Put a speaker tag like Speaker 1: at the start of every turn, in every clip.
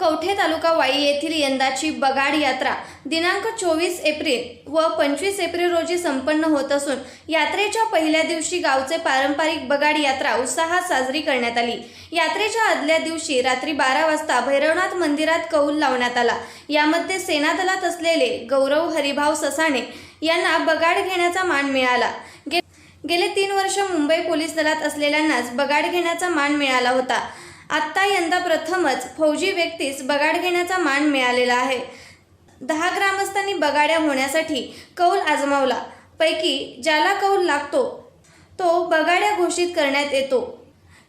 Speaker 1: कवठे तालुका वाई
Speaker 2: येथील यंदाची बगाड यात्रा दिनांक चोवीस एप्रिल व पंचवीस एप्रिल रोजी संपन्न होत असून यात्रेच्या पहिल्या दिवशी गावचे पारंपरिक बगाड यात्रा उत्साहात साजरी करण्यात आली. यात्रेच्या आदल्या दिवशी रात्री बारा वाजता भैरवनाथ मंदिरात कौल लावण्यात आला. यामध्ये सेनादलात असलेले गौरव हरिभाव ससाणे यांना बगाड घेण्याचा मान मिळाला. गे- गेले तीन वर्ष मुंबई पोलीस दलात असलेल्यांनाच बगाड घेण्याचा मान मिळाला होता. आत्ता यंदा प्रथमच फौजी व्यक्तीस बगाड घेण्याचा मान मिळालेला आहे. दहा ग्रामस्थांनी बगाड्या होण्यासाठी कौल आजमावला. पैकी ज्याला कौल लागतो तो बगाड्या घोषित करण्यात येतो.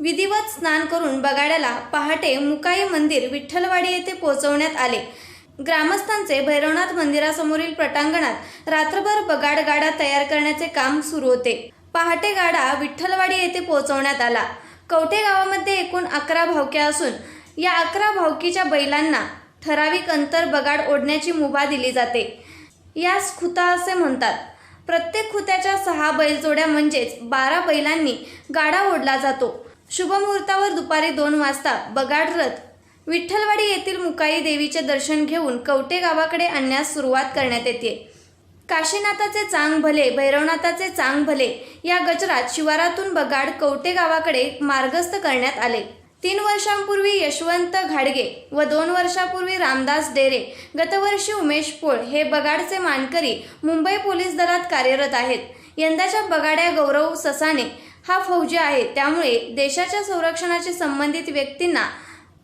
Speaker 2: विधिवत स्नान करून बगाड्याला पहाटे मुकाई मंदिर विठ्ठलवाडी येथे पोहोचवण्यात आले. ग्रामस्थांचे भैरवनाथ मंदिरासमोरील प्रटांगणात रात्रभर बगाड गाडा तयार करण्याचे काम सुरू होते. पहाटे गाडा विठ्ठलवाडी येथे पोहोचवण्यात आला. कवठे गावामध्ये एकूण अकरा भावक्या असून या अकरा भावकीच्या बैलांना ठराविक अंतर बगाड ओढण्याची मुभा दिली जाते. यास खुता असे म्हणतात. प्रत्येक खुत्याच्या सहा बैलजोड्या म्हणजेच बारा बैलांनी गाडा ओढला जातो. शुभमुहूर्तावर दुपारी दोन वाजता बगाड रथ विठ्ठलवाडी येथील मुकाई देवीचे दर्शन घेऊन कवटे गावाकडे आणण्यास सुरुवात करण्यात येते. काशीनाथाचे चांग भले भैरवनाथाचे चांग भले या गजरात शिवारातून बगाड कवटे गावाकडे मार्गस्थ करण्यात आले. तीन वर्षांपूर्वी यशवंत घाडगे व दोन वर्षापूर्वी रामदास डेरे गतवर्षी उमेश पोळ हे बगाडचे मानकरी मुंबई पोलीस दलात कार्यरत आहेत. यंदाच्या बगाड्या गौरव ससाने हा फौजी आहे. त्यामुळे देशाच्या संरक्षणाशी संबंधित व्यक्तींना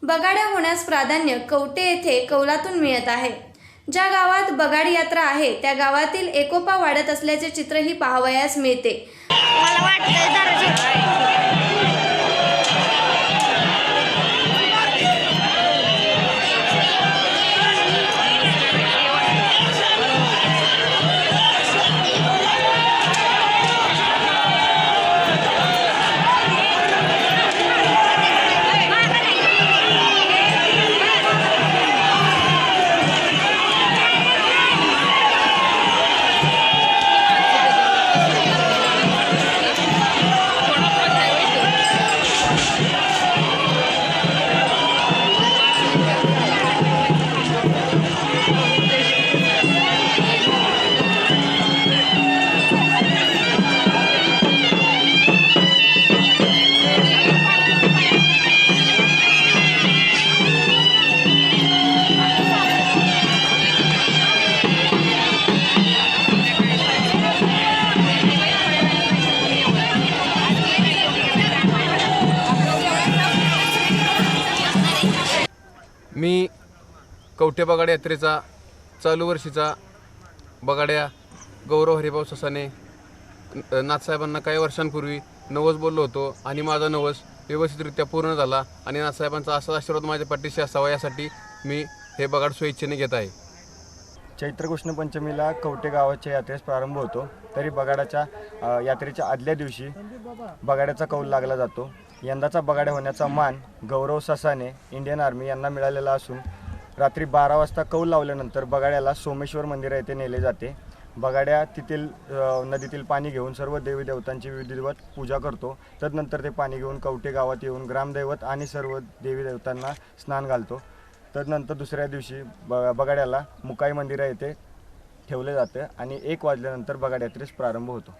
Speaker 2: बगाड्या होण्यास प्राधान्य कवटे येथे कौलातून मिळत आहे. ज्या गावात बगाड यात्रा आहे त्या गावातील एकोपा वाढत असल्याचे चित्रही पाहावयास मिळते.
Speaker 3: मी कवठे बगाड यात्रेचा चालू वर्षीचा बगाड्या गौरव हरिभाऊ ससाने नाथसाहेबांना काही वर्षांपूर्वी नवस बोललो होतो आणि माझा नवस व्यवस्थितरित्या पूर्ण झाला आणि नाथसाहेबांचा असा आशीर्वाद माझ्या पाठीशी असावा यासाठी मी हे बगाड स्वेच्छेने घेत आहे.
Speaker 4: चैत्र कृष्ण पंचमीला कवटे गावाच्या यात्रेस प्रारंभ होतो. तरी बगाडाच्या यात्रेच्या आदल्या दिवशी बगाड्याचा कौल लागला जातो. यंदाचा बगाड्या होण्याचा मान गौरव ससाने इंडियन आर्मी यांना मिळालेला असून रात्री बारा वाजता कौल लावल्यानंतर बगाड्याला सोमेश्वर मंदिरा येथे नेले जाते. बगाड्या तेथील नदीतील पाणी घेऊन सर्व देवी देवतांची विधिवत पूजा करतो. तदनंतर ते पाणी घेऊन कवटे गावात येऊन ग्रामदैवत आणि सर्व देवी देवतांना स्नान घालतो. तदनंतर दुसऱ्या दिवशी ब बगाड्याला मुकाई मंदिरा येथे ठेवलं जातं आणि एक वाजल्यानंतर बगाड यात्रेस प्रारंभ होतो.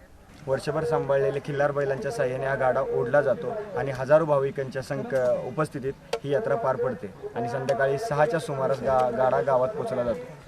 Speaker 4: वर्षभर सांभाळलेले खिल्लार बैलांच्या साह्याने हा गाडा ओढला जातो आणि हजारो भाविकांच्या संक उपस्थितीत ही यात्रा पार पडते आणि संध्याकाळी सहाच्या सुमारास गा गाडा गावात पोचला जातो.